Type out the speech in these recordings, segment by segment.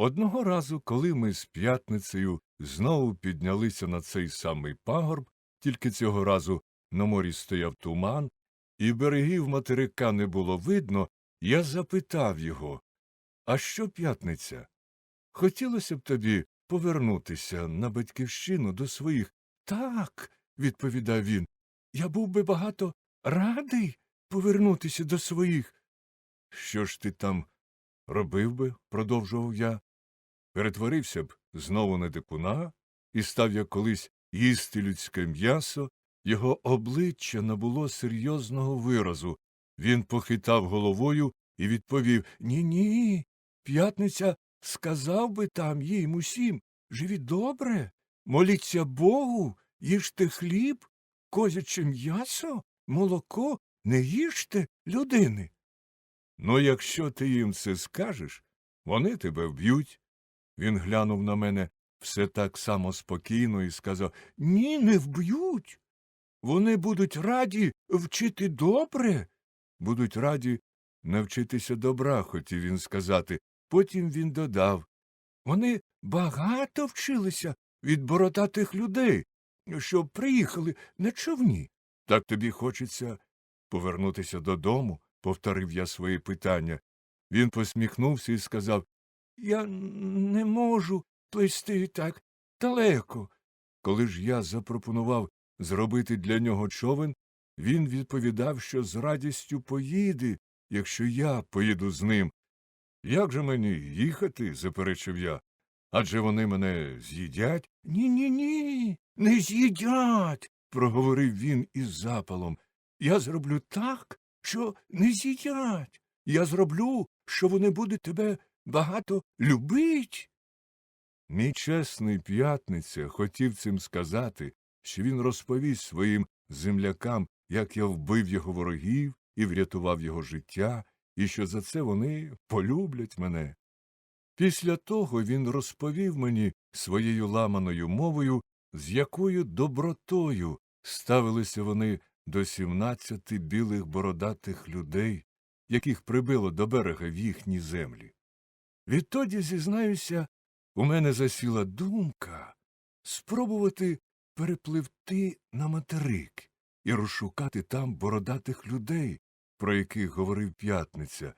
Одного разу, коли ми з п'ятницею знову піднялися на цей самий пагорб, тільки цього разу на морі стояв туман, і берегів материка не було видно, я запитав його А що п'ятниця? Хотілося б тобі повернутися на батьківщину до своїх. Так, відповідав він, я був би багато радий повернутися до своїх. Що ж ти там робив би, продовжував я, перетворився б знову на дикуна і став як колись їсти людське м'ясо, його обличчя набуло серйозного виразу. Він похитав головою і відповів Ні, ні. П'ятниця сказав би там їм усім живіть добре, моліться Богу, їжте хліб, козяче м'ясо, молоко, не їжте людини. Ну, якщо ти їм це скажеш, вони тебе вб'ють. Він глянув на мене все так само спокійно і сказав Ні, не вб'ють. Вони будуть раді вчити добре. Будуть раді навчитися добра, хотів він сказати. Потім він додав Вони багато вчилися від бородатих людей, що приїхали на човні. Так тобі хочеться повернутися додому, повторив я своє питання. Він посміхнувся і сказав Я не можу плисти так далеко. Коли ж я запропонував зробити для нього човен, він відповідав, що з радістю поїде, якщо я поїду з ним. Як же мені їхати? заперечив я. Адже вони мене з'їдять? Ні, ні, ні, не з'їдять, проговорив він із запалом. Я зроблю так, що не з'їдять. Я зроблю, що вони будуть тебе багато любить. Мій чесний п'ятниця хотів цим сказати, що він розповість своїм землякам, як я вбив його ворогів і врятував його життя, і що за це вони полюблять мене. Після того він розповів мені своєю ламаною мовою, з якою добротою ставилися вони до сімнадцяти білих бородатих людей, яких прибило до берега в їхні землі. Відтоді, зізнаюся, у мене засіла думка спробувати перепливти на материк і розшукати там бородатих людей, про яких говорив п'ятниця.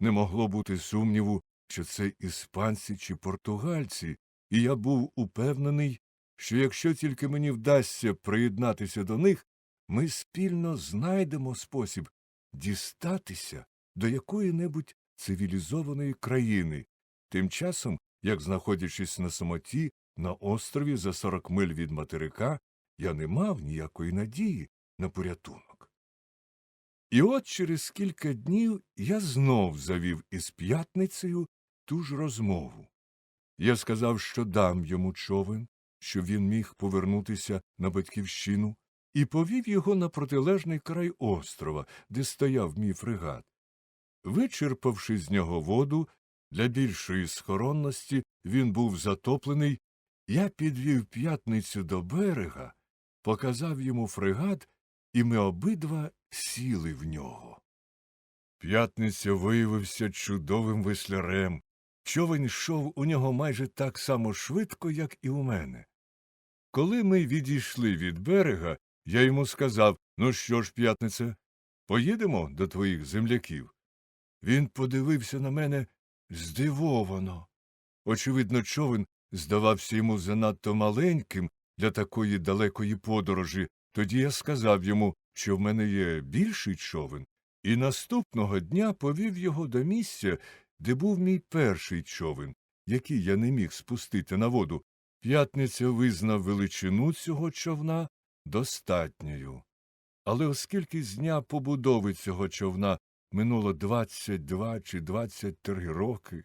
Не могло бути сумніву, що це іспанці чи португальці, і я був упевнений, що якщо тільки мені вдасться приєднатися до них, ми спільно знайдемо спосіб дістатися до якої небудь цивілізованої країни, тим часом, як, знаходячись на самоті, на острові за сорок миль від материка, я не мав ніякої надії на порятунок. І от через кілька днів я знов завів із п'ятницею ту ж розмову. Я сказав, що дам йому човен, щоб він міг повернутися на батьківщину, і повів його на протилежний край острова, де стояв мій фрегат. Вичерпавши з нього воду, для більшої схоронності він був затоплений, я підвів п'ятницю до берега, показав йому фрегат, і ми обидва сіли в нього. П'ятниця виявився чудовим веслярем. Човен йшов у нього майже так само швидко, як і у мене. Коли ми відійшли від берега, я йому сказав Ну що ж, п'ятниця, поїдемо до твоїх земляків. Він подивився на мене здивовано. Очевидно, човен здавався йому занадто маленьким для такої далекої подорожі, тоді я сказав йому, що в мене є більший човен, і наступного дня повів його до місця, де був мій перший човен, який я не міг спустити на воду. П'ятниця визнав величину цього човна достатньою. Але оскільки з дня побудови цього човна минуло двадцять два чи двадцять три роки,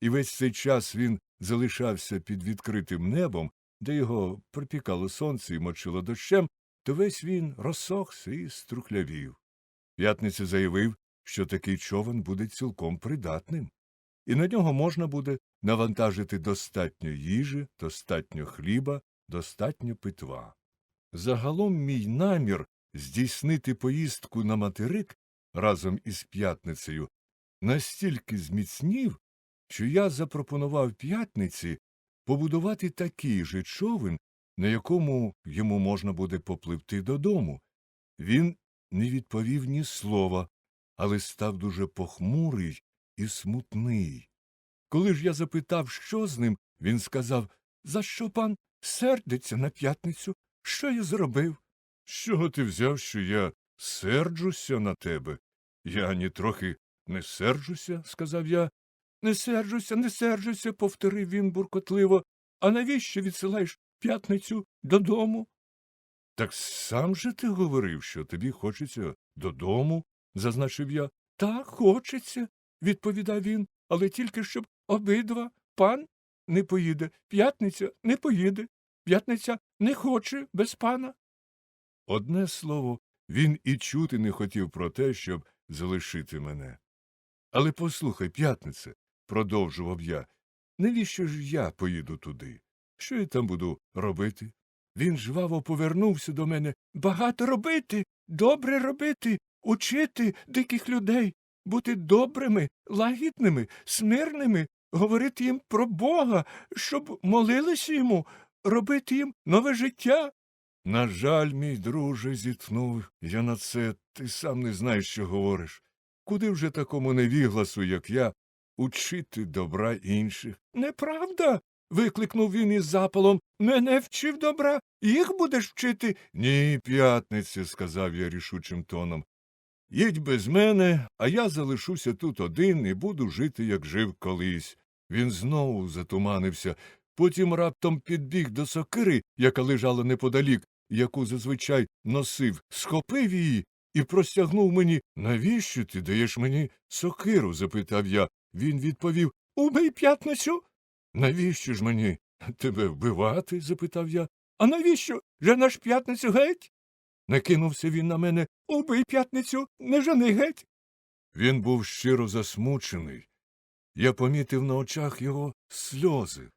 і весь цей час він залишався під відкритим небом, де його припікало сонце і мочило дощем, то весь він розсохся і струхлявів. П'ятниця заявив, що такий човен буде цілком придатним, і на нього можна буде навантажити достатньо їжі, достатньо хліба, достатньо питва. Загалом мій намір здійснити поїздку на материк разом із п'ятницею настільки зміцнів, що я запропонував п'ятниці побудувати такий же човен, на якому йому можна буде попливти додому. Він не відповів ні слова, але став дуже похмурий і смутний. Коли ж я запитав, що з ним, він сказав За що пан сердиться на п'ятницю? Що я зробив? З чого ти взяв, що я серджуся на тебе? Я ні трохи не серджуся, сказав я. Не серджуся, не серджуся, повторив він буркотливо. А навіщо відсилаєш п'ятницю додому? Так сам же ти говорив, що тобі хочеться додому, зазначив я. Так, хочеться, відповідав він, але тільки щоб обидва пан не поїде, п'ятниця не поїде, п'ятниця не хоче без пана. Одне слово, він і чути не хотів про те, щоб залишити мене. Але послухай, п'ятниця, продовжував я, навіщо ж я поїду туди? Що я там буду робити? Він жваво повернувся до мене. Багато робити, добре робити, учити диких людей, бути добрими, лагідними, смирними, говорити їм про Бога, щоб молилися йому, робити їм нове життя. На жаль, мій друже, зітхнув я на це, ти сам не знаєш, що говориш. Куди вже такому невігласу, як я, учити добра інших? Неправда. викликнув він із запалом. Мене вчив добра, їх будеш вчити. Ні, п'ятниці, сказав я рішучим тоном. Їдь без мене, а я залишуся тут один і буду жити, як жив колись. Він знову затуманився, потім раптом підбіг до сокири, яка лежала неподалік, яку зазвичай носив, схопив її і простягнув мені. Навіщо ти даєш мені сокиру? запитав я. Він відповів Убий п'ятницю. Навіщо ж мені тебе вбивати? запитав я. А навіщо? Женеш п'ятницю геть? Накинувся він на мене. Убий п'ятницю, не жени геть. Він був щиро засмучений. Я помітив на очах його сльози.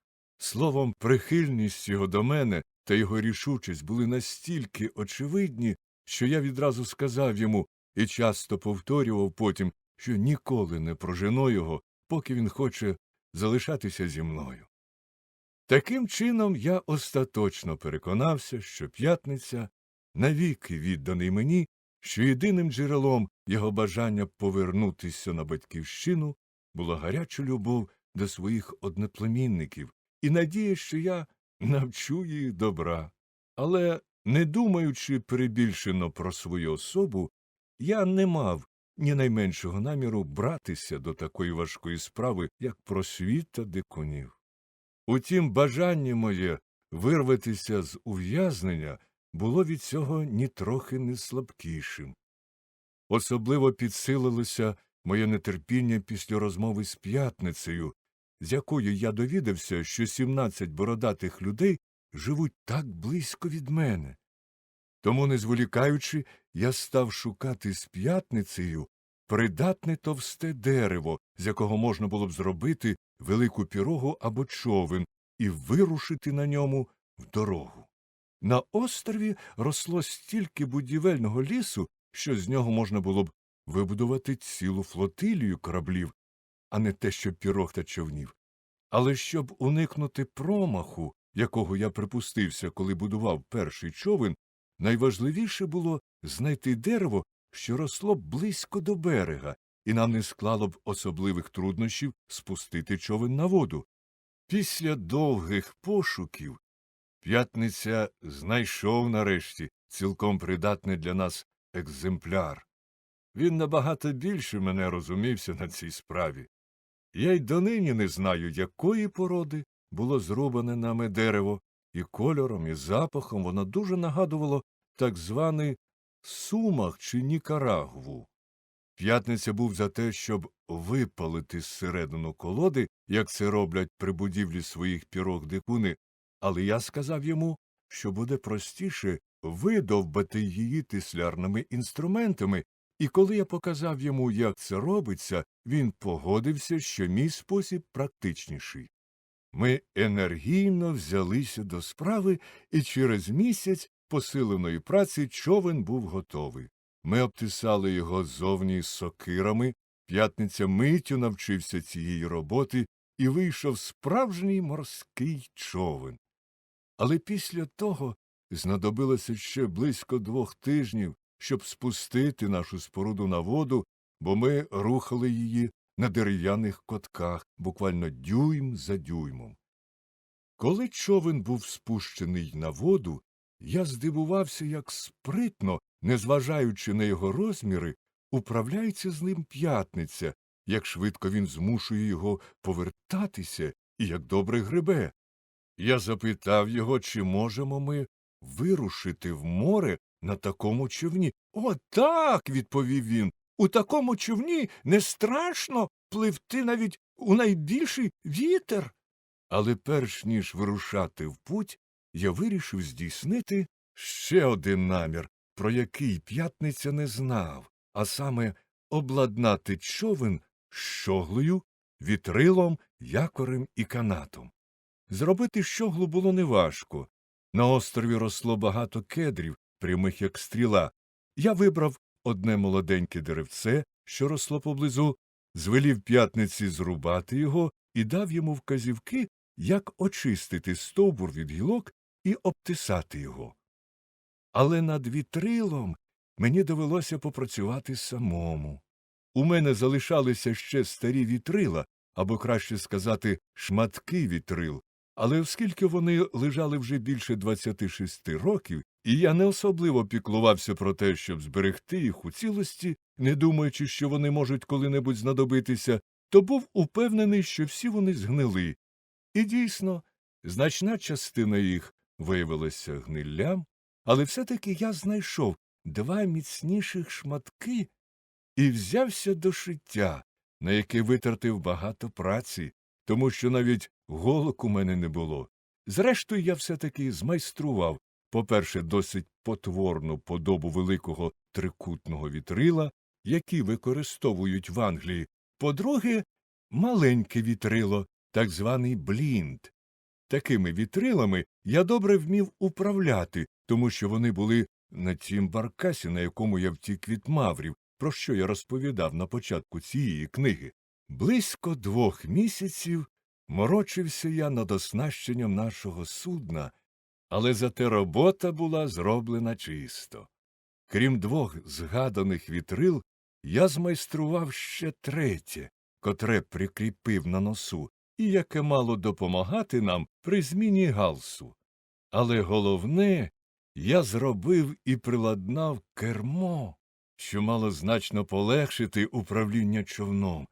Словом, прихильність його до мене та його рішучість були настільки очевидні, що я відразу сказав йому і часто повторював потім, що ніколи не прожену його, поки він хоче залишатися зі мною. Таким чином я остаточно переконався, що п'ятниця навіки відданий мені, що єдиним джерелом його бажання повернутися на батьківщину була гаряча любов до своїх одноплемінників і надія, що я навчу їх добра. Але, не думаючи перебільшено про свою особу, я не мав ні найменшого наміру братися до такої важкої справи, як просвіта дикунів. Утім, бажання моє вирватися з ув'язнення було від цього нітрохи не слабкішим. Особливо підсилилося моє нетерпіння після розмови з п'ятницею, з якою я довідався, що сімнадцять бородатих людей живуть так близько від мене. Тому, не зволікаючи, я став шукати з п'ятницею придатне товсте дерево, з якого можна було б зробити велику пірогу або човен і вирушити на ньому в дорогу. На острові росло стільки будівельного лісу, що з нього можна було б вибудувати цілу флотилію кораблів, а не те, що пірог та човнів. Але щоб уникнути промаху, якого я припустився, коли будував перший човен, найважливіше було знайти дерево, що росло близько до берега, і нам не склало б особливих труднощів спустити човен на воду. Після довгих пошуків п'ятниця знайшов нарешті цілком придатний для нас екземпляр. Він набагато більше мене розумівся на цій справі. Я й донині не знаю, якої породи було зрубане нами дерево, і кольором, і запахом воно дуже нагадувало так званий сумах чи Нікарагву. П'ятниця був за те, щоб випалити зсередину колоди, як це роблять при будівлі своїх пірог дикуни, але я сказав йому, що буде простіше видовбати її тислярними інструментами, і коли я показав йому, як це робиться, він погодився, що мій спосіб практичніший. Ми енергійно взялися до справи, і через місяць посиленої праці човен був готовий. Ми обтисали його зовні сокирами, п'ятниця миттю навчився цієї роботи і вийшов справжній морський човен. Але після того знадобилося ще близько двох тижнів, щоб спустити нашу споруду на воду, бо ми рухали її на дерев'яних котках, буквально дюйм за дюймом. Коли човен був спущений на воду, я здивувався, як спритно, незважаючи на його розміри, управляється з ним п'ятниця, як швидко він змушує його повертатися і як добре гребе. Я запитав його, чи можемо ми вирушити в море на такому човні. О, так. відповів він. У такому човні не страшно пливти навіть у найбільший вітер. Але перш ніж вирушати в путь, я вирішив здійснити ще один намір, про який п'ятниця не знав, а саме обладнати човен щоглою, вітрилом, якорем і канатом. Зробити щоглу було неважко. На острові росло багато кедрів, прямих як стріла. Я вибрав одне молоденьке деревце, що росло поблизу, звелів п'ятниці зрубати його і дав йому вказівки, як очистити стовбур від гілок і обтисати його. Але над вітрилом мені довелося попрацювати самому. У мене залишалися ще старі вітрила, або краще сказати, шматки вітрил, але оскільки вони лежали вже більше 26 років, і я не особливо піклувався про те, щоб зберегти їх у цілості, не думаючи, що вони можуть коли-небудь знадобитися, то був упевнений, що всі вони згнили. І дійсно, значна частина їх виявилася гниллям, але все таки я знайшов два міцніших шматки і взявся до шиття, на яке витратив багато праці, тому що навіть голок у мене не було. Зрештою, я все таки змайстрував, по-перше, досить потворну подобу великого трикутного вітрила, які використовують в Англії, по-друге, маленьке вітрило, так званий блінд. Такими вітрилами я добре вмів управляти, тому що вони були на тім баркасі, на якому я втік від маврів, про що я розповідав на початку цієї книги. Близько двох місяців морочився я над оснащенням нашого судна, але зате робота була зроблена чисто. Крім двох згаданих вітрил, я змайстрував ще третє, котре прикріпив на носу, і яке мало допомагати нам при зміні галсу. Але головне, я зробив і приладнав кермо, що мало значно полегшити управління човном.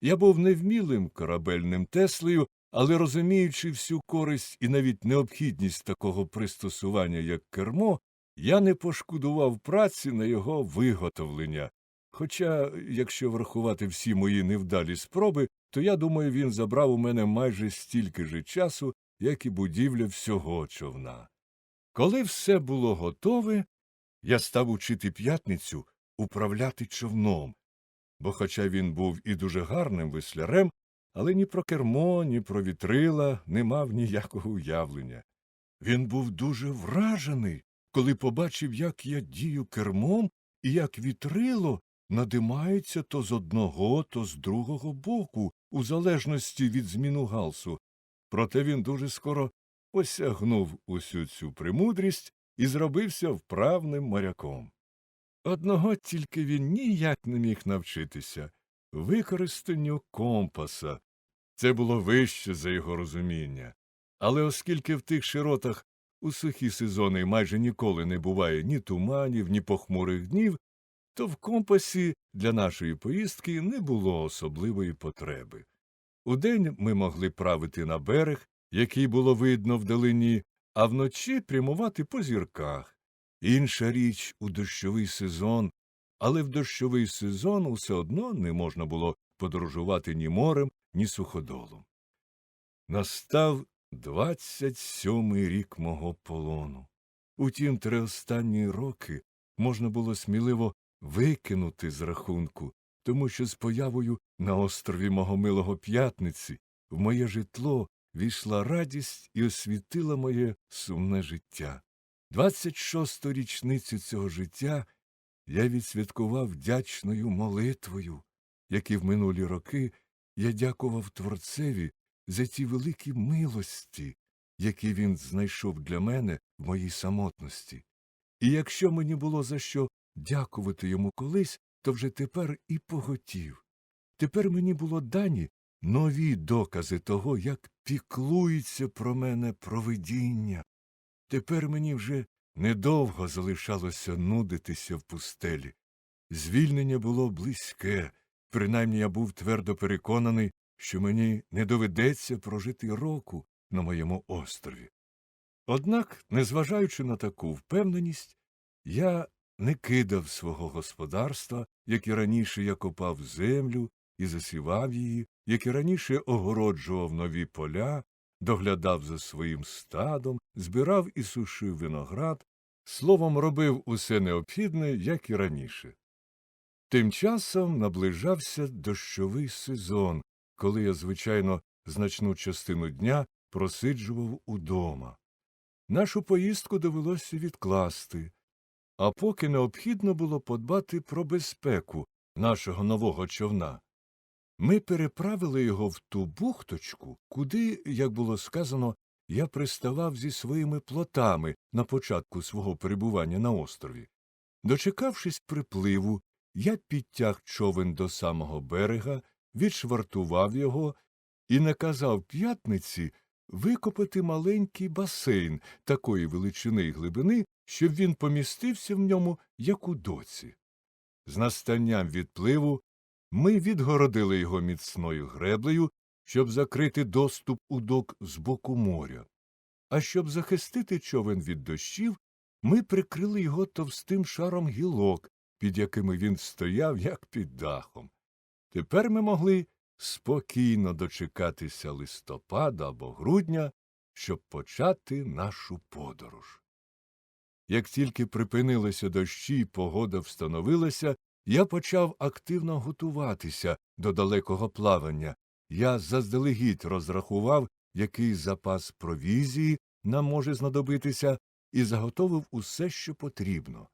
Я був невмілим корабельним теслею, але розуміючи всю користь і навіть необхідність такого пристосування, як кермо, я не пошкодував праці на його виготовлення. Хоча, якщо врахувати всі мої невдалі спроби, то я думаю, він забрав у мене майже стільки ж часу, як і будівля всього човна. Коли все було готове, я став учити п'ятницю управляти човном, бо, хоча він був і дуже гарним веслярем, але ні про кермо, ні про вітрила не мав ніякого уявлення. Він був дуже вражений, коли побачив, як я дію кермом і як вітрило надимається то з одного, то з другого боку, у залежності від зміну галсу. Проте він дуже скоро осягнув усю цю премудрість і зробився вправним моряком. Одного тільки він ніяк не міг навчитися використанню компаса. Це було вище за його розуміння. Але оскільки в тих широтах у сухі сезони майже ніколи не буває ні туманів, ні похмурих днів, то в компасі для нашої поїздки не було особливої потреби. Удень ми могли правити на берег, який було видно вдалині, а вночі прямувати по зірках. Інша річ у дощовий сезон, але в дощовий сезон усе одно не можна було подорожувати ні морем, ні суходолом. Настав двадцять сьомий рік мого полону. Утім, три останні роки можна було сміливо викинути з рахунку, тому що з появою на острові мого милого п'ятниці в моє житло війшла радість і освітила моє сумне життя. Двадцять шосту річницю цього життя я відсвяткував вдячною молитвою, як і в минулі роки я дякував Творцеві за ті великі милості, які він знайшов для мене в моїй самотності. І якщо мені було за що дякувати йому колись, то вже тепер і поготів. Тепер мені було дані нові докази того, як піклується про мене провидіння. Тепер мені вже недовго залишалося нудитися в пустелі. Звільнення було близьке, принаймні я був твердо переконаний, що мені не доведеться прожити року на моєму острові. Однак, незважаючи на таку впевненість, я не кидав свого господарства, як і раніше я копав землю і засівав її, як і раніше огороджував нові поля, доглядав за своїм стадом, збирав і сушив виноград, словом, робив усе необхідне, як і раніше. Тим часом наближався дощовий сезон, коли я, звичайно, значну частину дня просиджував удома. Нашу поїздку довелося відкласти, а поки необхідно було подбати про безпеку нашого нового човна. Ми переправили його в ту бухточку, куди, як було сказано, я приставав зі своїми плотами на початку свого перебування на острові. Дочекавшись припливу, я підтяг човен до самого берега, відшвартував його і наказав п'ятниці викопати маленький басейн такої величини й глибини, щоб він помістився в ньому, як у доці. З настанням відпливу ми відгородили його міцною греблею, щоб закрити доступ у док з боку моря. А щоб захистити човен від дощів, ми прикрили його товстим шаром гілок, під якими він стояв, як під дахом. Тепер ми могли спокійно дочекатися листопада або грудня, щоб почати нашу подорож. Як тільки припинилися дощі й погода встановилася, я почав активно готуватися до далекого плавання. Я заздалегідь розрахував, який запас провізії нам може знадобитися, і заготовив усе, що потрібно.